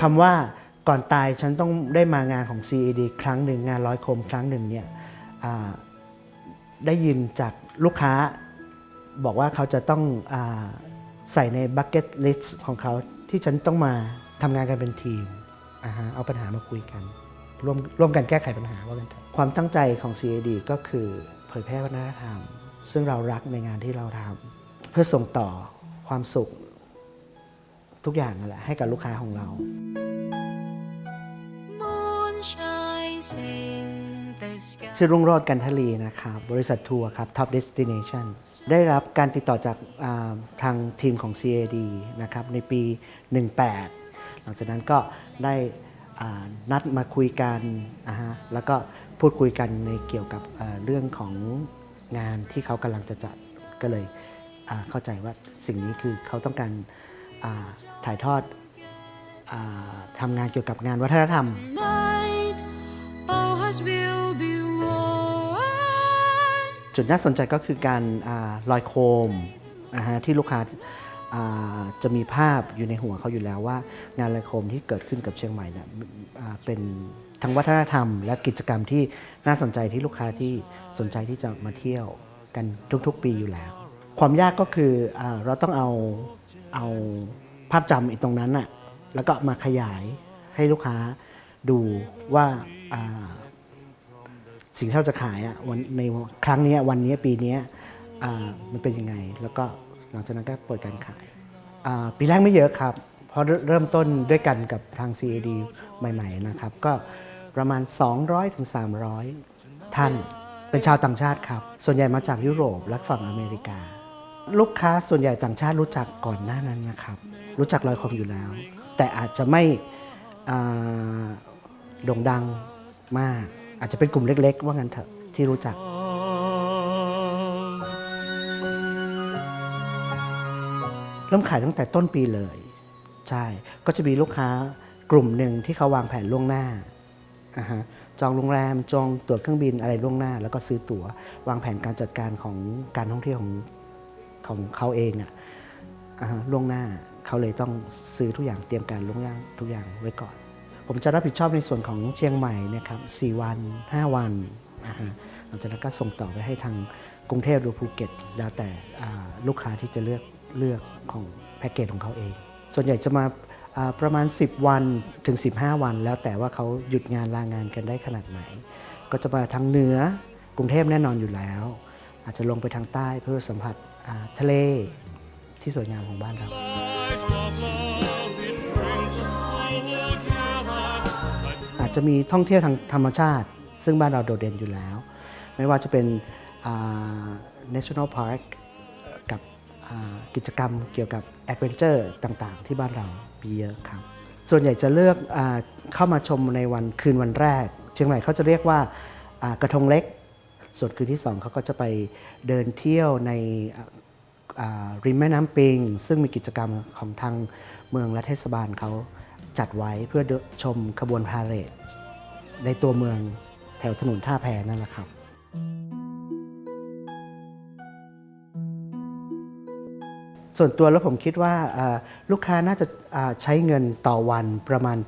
คำว่าก่อนตายฉันต้องได้มางานของ CAD ครั้งหนึ่งงานร้อยโคมครั้งหนึ่งเนี่ยได้ยินจากลูกค้าบอกว่าเขาจะต้องอใส่ในบัคเก็ตลิสต์ของเขาที่ฉันต้องมาทำงานกันเป็นทีมเอาปัญหามาคุยกัน ร่วมร่วมกันแก้ไขปัญหาว่ากันเถอะความตั้งใจของ CAD ก็คือเผยแพร่วัฒนธรรม ซึ่งเรารักในงานที่เราทำเพื่อส่งต่อความสุข ทุกอย่างนั่นแหละให้กับลูกค้าของเรา Sky. ชื่อรุ่งโรจน์กันทลีนะครับ บริษัททัวร์ครับ Top Destination ได้รับการติดต่อจากาทางทีมของ CAD นะครับ ในปี 18 หลังจากนั้นก็ได้นัดมาคุยกันอ่าฮะแล้วก็พูดคุยกันในเกี่ยวกับเรื่องของงานที่เขากำลังจะจัดก็เลยเข้าใจว่าสิ่งนี้คือเขาต้องการ ถ่ายทอดอาทำงานเกี่ยวกับงานวัฒนธรรม Night, our hearts will be one. จุดน่าสนใจก็คือการอาลอยโคมนะฮะที่ลูกค้าอ่าจะมีภาพอยู่ในหัวเขาอยู่แล้วว่า งานลอยโคมที่เกิดขึ้นกับเชียงใหม่เนี่ยอ่าเป็นทั้งวัฒนธรรม และกิจกรรมที่น่าสนใจที่ลูกค้าที่สนใจที่จะมาเที่ยวกันทุกๆ ปีอยู่แล้ว ความยากก็คืออาเราต้องเอา เอาภาพจำอีกตรงนั้นน่ะแล้วก็มาขยายให้ลูกค้าดูว่าสิ่งที่เราจะขายอะวันในครั้งนี้วันนี้ปีนี้มันเป็นยังไง แล้วก็หลังจากนั้นก็เปิดการขายปีแรกไม่เยอะครับ เพราะเริ่มต้นด้วยกันกับทาง CAD ใหม่ ๆ นะครับ ก็ประมาณ 200-300ถึง300ท่านเป็นชาวต่างชาติครับ ส่วนใหญ่มาจากยุโรปและฝั่งอเมริกา ลูกค้าส่วนใหญ่ต่างชาติรู้จักก่อนหน้านั้นนะครับ รู้จักลอยคอมอยู่แล้ว แต่อาจจะไม่อ่าโด่งดังมาก อาจจะเป็นกลุ่มเล็ก ๆ ว่างั้นเถอะที่รู้จัก เริ่มขายตั้งแต่ต้นปีเลย ใช่ ก็จะมีลูกค้ากลุ่มหนึ่งที่เขาวางแผนล่วงหน้าอ่าฮะจองโรงแรมจองตั๋วเครื่องบินอะไรล่วงหน้า แล้วก็ซื้อตั๋ววางแผนการจัดการของการท่องเที่ยวของ ของเขาเองอะอ่าฮะล่วงหน้าเขาเลยต้องซื้อทุกอย่างเตรียมการล่วงหน้าทุกอย่างไว้ก่อน ผมจะรับผิดชอบในส่วนของเชียงใหม่นะครับ4วัน 5 วันอ่าฮะหลังจากนั้นก็ส่งต่อไปให้ทางกรุงเทพหรือภูเก็ต แล้วแต่ลูกค้าที่จะเลือกเลือกของแพ็กเกจของเขาเอง ส่วนใหญ่จะมาประมาณ 10 วันถึง 15 วัน แล้วแต่ว่าเขาหยุดงานลางานกันได้ขนาดไหน ก็จะมาทางเหนือกรุงเทพแน่นอนอยู่แล้ว อาจจะลงไปทางใต้เพื่อสัมผัส ทะเลที่สวยงามของบ้านเราอาจจะมีท่องเที่ยวทางธรรมชาติ ซึ่งบ้านเราโดดเด่นอยู่แล้ว ไม่ว่าจะเป็น national park กับกิจกรรมเกี่ยวกับ adventure ต่างๆ ที่บ้านเรามีเยอะครับ ส่วนใหญ่จะเลือกอเข้ามาชมในวันคืนวันแรก เชียงใหม่เขาจะเรียกว่ากระทงเล็ก ส่วนคืนที่สองเขาก็จะไปเดินเที่ยวใน ริมแม่น้ำปิง ซึ่งมีกิจกรรมของทางเมืองและเทศบาลเขาจัดไว้เพื่อชมขบวนพาเหรดในตัวเมืองแถวถนนท่าแพนั่นแหละครับส่วนตัวแล้วผมคิดว่าลูกค้าน่าจะใช้เงินต่อวันประมาณ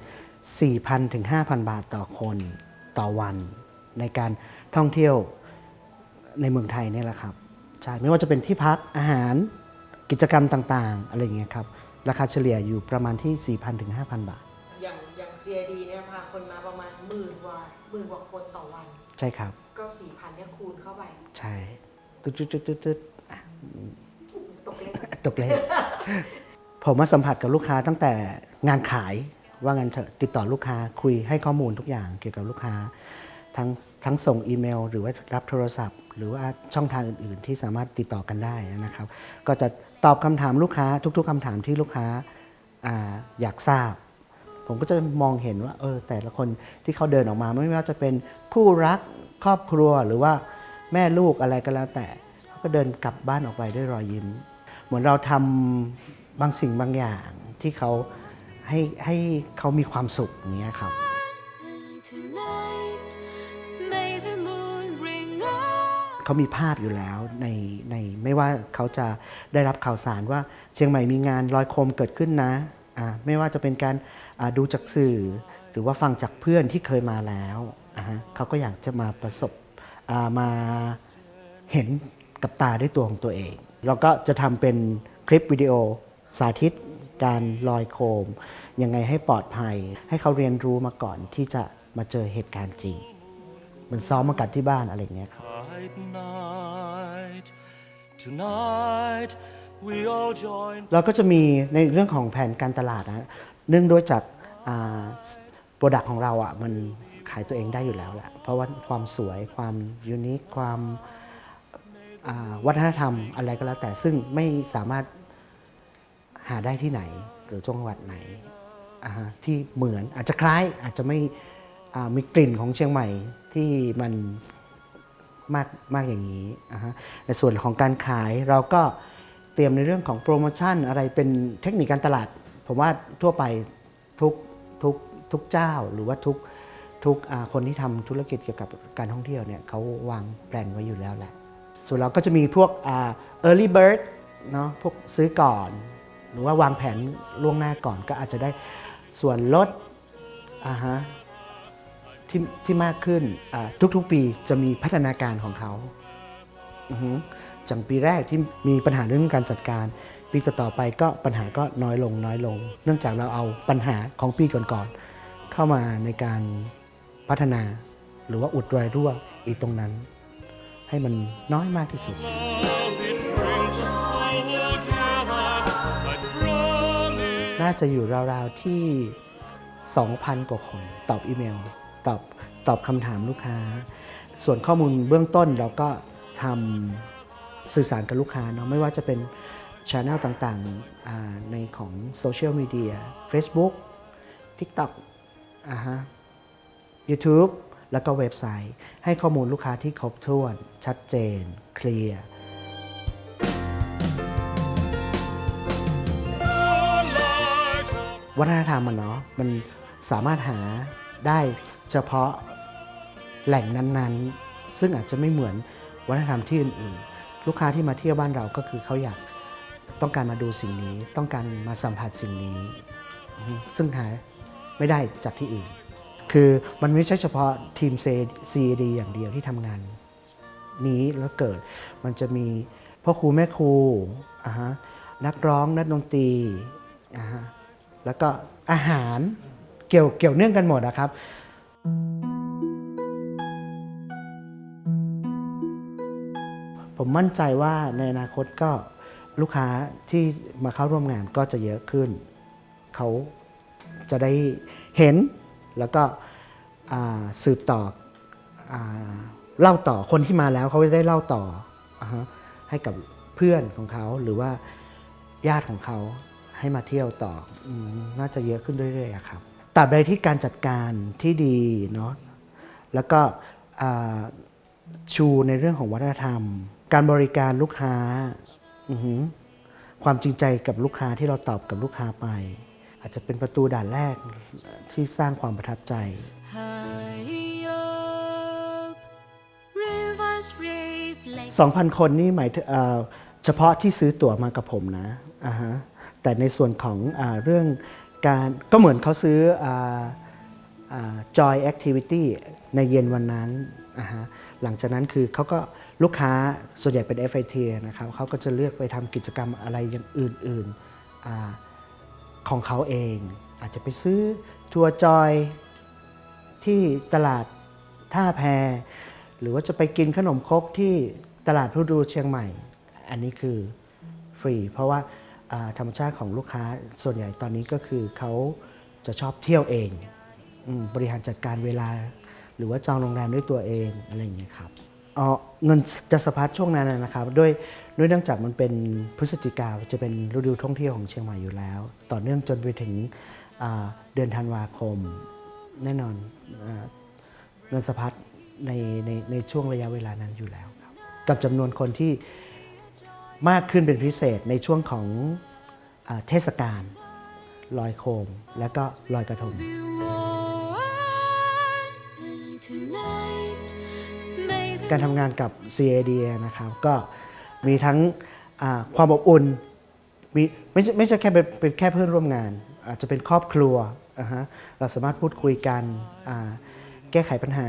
4,000 ถึง 5,000 บาทต่อคนต่อวัน ในการท่องเที่ยวในเมืองไทยนี่แหละครับ ใช่ไม่ว่าจะเป็นที่พักอาหารกิจกรรมต่างๆ อะไรอย่างเงี้ยครับ ราคาเฉลี่ยอยู่ประมาณที่ 4,000ถึง5,000 บาท อย่างอย่าง CID เนี่ยพาคนมาประมาณหมื่นกว่าหมื่นกว่าคนต่อวัน ใช่ครับ ก็สี่พันเนี่ยคูณเข้าไป ใช่ตึ๊ดตึ๊ดตึ๊ดตึ๊ดตึ๊ดอะตกเลขตกเลข ผมมาสัมผัสกับลูกค้าตั้งแต่งานขายว่างันเถอะติดต่อลูกค้าคุยให้ข้อมูลทุกอย่างเกี่ยวกับลูกค้า ทั้งทั้งส่งอีเมล หรือว่ารับโทรศัพท์ หรือว่าช่องทางอื่น ๆ ที่สามารถติดต่อกันได้นะครับ ก็จะตอบคำถามลูกค้าทุก ๆคำถามที่ลูกค้าอาอยากทราบ ผมก็จะมองเห็นว่าเออแต่ละคนที่เขาเดินออกมา ไม่ว่าจะเป็นคู่รักครอบครัวหรือว่าแม่ลูกอะไรก็แล้วแต่เขาก็เดินกลับบ้านออกไปด้วยรอยยิ้ม เหมือนเราทำบางสิ่งบางอย่างที่เขาให้ให้เขามีความสุขอย่างเงี้ยครับ เขามีภาพอยู่แล้วในในไม่ว่าเขาจะได้รับข่าวสารว่าเชียงใหม่มีงานลอยโคมเกิดขึ้นนะอ่าไม่ว่าจะเป็นการอ่าดูจากสื่อ หรือว่าฟังจากเพื่อนที่เคยมาแล้วอ่าเขาก็อยากจะมาประสบอ่ามาเห็นกับตาด้วยตัวของตัวเอง เราก็จะทำเป็นคลิปวิดีโอสาธิตการลอยโคม ยังไงให้ปลอดภัย ให้เขาเรียนรู้มาก่อนที่จะมาเจอเหตุการณ์จริงเหมันซ้อมมากัดที่บ้านอะไรเงี้ยครับ Night, night, tonight we all join เราก็จะมีในเรื่องของแผนการตลาดนะเนื่องด้วยจากโปรดักของเราอะมันขายตัวเองได้อยู่แล้วแหละเพราะว่าความสวยความยูนิคความวัฒนธรรมอะไรก็แล้วแต่ซึ่งไม่สามารถหาได้ที่ไหนหรือจังหวัดไหนที่เหมือนอาจจะคล้ายอาจจะไม่มีกลิ่นของเชียงใหม่ที่มัน มากมากอย่างนี้อ่าฮะในส่วนของการขายเราก็เตรียมในเรื่องของโปรโมชั่นอะไรเป็นเทคนิคการตลาด ผมว่าทั่วไปทุกทุกทุกเจ้าหรือว่าทุกทุกคนที่ทำธุรกิจเกี่ยวกับการท่องเที่ยวเนี่ยเขาวางแผนไว้อยู่แล้วแหละ ส่วนเราก็จะมีพวก early bird เนาะพวกซื้อก่อน หรือว่าวางแผนล่วงหน้าก่อนก็อาจจะได้ส่วนลดอ่าฮะ ที่ที่มากขึ้นทุกๆปีจะมีพัฒนาการของเขาจากปีแรกที่มีปัญหาเรื่องการจัดการ ปีต่อๆไปก็ปัญหาก็น้อยลงน้อยลง เนื่องจากเราเอาปัญหาของปีก่อนๆเข้ามาในการพัฒนา หรือว่าอุดรอยรั่วอีกตรงนั้น ให้มันน้อยมากที่สุดน่าจะอยู่ราวๆที่ 2,000 กว่าคนตอบอีเมล ตอบตอบคำถามลูกค้า ส่วนข้อมูลเบื้องต้นเราก็ทำสื่อสารกับลูกค้าเนาะไม่ว่าจะเป็นช anel ต่างๆอ่าในของโซเชียลมีเดีย Facebook TikTok อ่าฮะ YouTube แล้วก็เว็บไซต์ ให้ข้อมูลลูกค้าที่ครบถ้วน ชัดเจน เคลียร์ light of วัฒนธรรมมันเนาะมันสามารถหาได้ เฉพาะแหล่งนั้นๆ ซึ่งอาจจะไม่เหมือนวัฒนธรรมที่อื่นๆ ลูกค้าที่มาเที่ยวบ้านเราก็คือเขาอยากต้องการมาดูสิ่งนี้ ต้องการมาสัมผัสสิ่งนี้ ซึ่งหาไม่ได้จากที่อื่น คือมันไม่ใช่เฉพาะทีม CAD อย่างเดียวที่ทำงาน นี้แล้วเกิดมันจะมีพ่อครูแม่ครูอ่าฮะนักร้องนักดนตรีอ่าฮะแล้วก็อาหารเกี่ยวเกี่ยวเนื่องกันหมดนะครับ ผมมั่นใจว่าในอนาคตก็ลูกค้าที่มาเข้าร่วมงานก็จะเยอะขึ้น เขาจะได้เห็นแล้วก็สืบต่ออเล่าต่อคนที่มาแล้วเขาจะได้เล่าต่ออให้กับเพื่อนของเขาหรือว่าญาติของเขาให้มาเที่ยวต่ออน่าจะเยอะขึ้นเรื่อยๆครับ ตราบใดที่การจัดการที่ดีเนาะแล้วก็ชูในเรื่องของวัฒนธรรม การบริการลูกค้าความจริงใจกับลูกค้าที่เราตอบกับลูกค้าไป อาจจะเป็นประตูด่านแรกที่สร้างความประทับใจ 2,000 คนนี่หมายถึงเฉพาะที่ซื้อตั๋วมากับผมนะ แต่ในส่วนของอเรื่อง การก็เหมือนเขาซื้อออ joy activity ในเย็นวันนั้นอ่าฮะหลังจากนั้นคือเขาก็ลูกค้าส่วนใหญ่เป็น FIT นะครับเขาก็จะเลือกไปทำกิจกรรมอะไรอย่างอื่นๆอของเขาเอง อาจจะไปซื้อทัวร์จอยที่ตลาดท่าแพ หรือว่าจะไปกินขนมครกที่ตลาดพลูดูเชียงใหม่ อันนี้คือฟรี เพราะว่า ธรรมชาติของลูกค้าส่วนใหญ่ตอนนี้ก็คือเขาจะชอบเที่ยวเองบริหารจัดการเวลา หรือว่าจองโรงแรมด้วยตัวเองอะไรอย่างเงี้ยครับเงินจะสะพัดช่วงนั้นนะครับด้วยด้วยเนื่องจากมันเป็นพฤศจิกาจะเป็นฤดูท่องเที่ยวของเชียงใหม่อยู่แล้ว ต่อเนื่องจนไปถึงเดือนธันวาคม แน่นอนเงินสะพัดในในในช่วงระยะเวลานั้นอยู่แล้วครับกับจำนวนคนที่ มากขึ้นเป็นพิเศษในช่วงของอเทศกาลลอยโคมและก็ลอยกระทง การทำงานกับ CAD นะครับก็มีทั้งความอบอุ่นมีไม่ใช่ไม่ใช่แค่เป็นแค่เพื่อนร่วมงาน อาจจะเป็นครอบครัวอ่าฮะเราสามารถพูดคุยกันแก้ไขปัญหา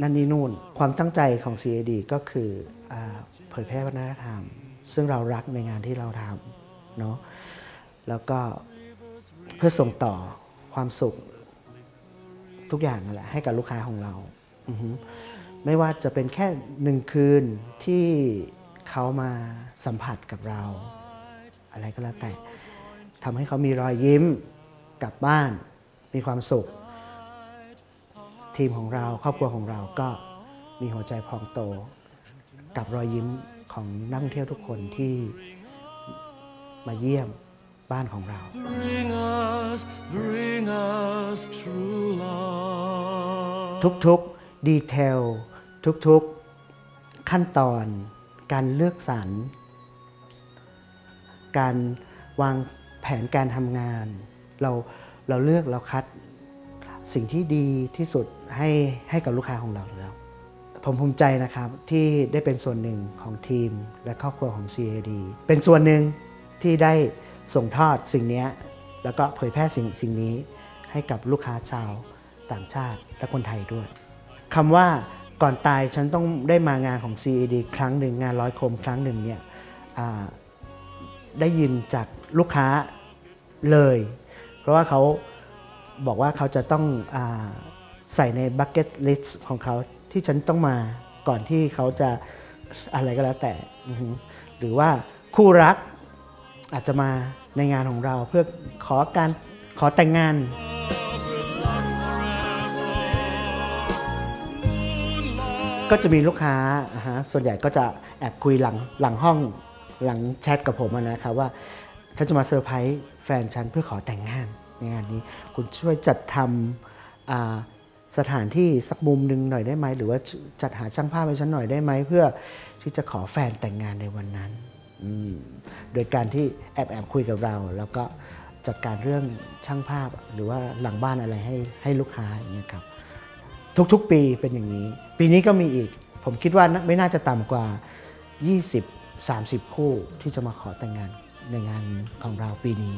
นั่นนี่นู่น ความตั้งใจของ CAD ก็คืออเผยแพร่วัฒนธรรม ซึ่งเรารักในงานที่เราทำเนาะแล้วก็เพื่อส่งต่อความสุขทุกอย่างนั่นแหละให้กับลูกค้าของเรา ไม่ว่าจะเป็นแค่หนึ่งคืนที่เขามาสัมผัสกับเรา อะไรก็แล้วแต่ทำให้เขามีรอยยิ้มกลับบ้าน มีความสุข ทีมของเราครอบครัวของเราก็มีหัวใจพองโต กับรอยยิ้ม ของนักท่องเที่ยวทุกคนที่มาเยี่ยมบ้านของเรา Bring us, bring us true love. ทุกๆดีเทลทุกๆขั้นตอน การเลือกสรรการวางแผนการทำงาน เราเราเลือกเราคัดสิ่งที่ดีที่สุดให้ให้กับลูกค้าของเราแล้ว ผมภูมิใจนะครับที่ได้เป็นส่วนหนึ่งของทีมและครอบครัวของ CAD เป็นส่วนหนึ่งที่ได้ส่งทอดสิ่งนี้แล้วก็เผยแพร่สิ่งสิ่งนี้ให้กับลูกค้าชาวต่างชาติและคนไทยด้วยคำว่าก่อนตายฉันต้องได้มางานของ CAD ครั้งหนึ่งงานร้อยโคมครั้งหนึ่งเนี่ยได้ยินจากลูกค้าเลย เพราะว่าเขาบอกว่าเขาจะต้องอใส่ในบั c เก็ตลิสต์ของเขา ที่ฉันต้องมาก่อนที่เขาจะอะไรก็แล้วแต่ หรือว่าคู่รักอาจจะมาในงานของเราเพื่อขอการขอแต่งงาน ก็จะมีลูกค้าฮะส่วนใหญ่ก็จะแอบคุยหลังหลังห้องหลังแชทกับผมนะครับว่าฉันจะมาเซอร์ไพรส์แฟนฉันเพื่อขอแต่งงานในงานนี้ คุณช่วยจัดทำอ่า สถานที่สักมุมหนึ่งหน่อยได้ไหมหรือว่าจัดหาช่างภาพให้ฉันหน่อยได้ไหมเพื่อที่จะขอแฟนแต่งงานในวันนั้น โดยการที่แอบแอบคุยกับเรา แล้วก็จัดการเรื่องช่างภาพหรือว่าหลังบ้านอะไรให้ให้ลูกค้าอย่างเงี้ยครับทุกๆปีเป็นอย่างนี้ ปีนี้ก็มีอีก ผมคิดว่าไม่น่าจะต่ำกว่า 20-30 คู่ที่จะมาขอแต่งงานในงานของเราปีนี้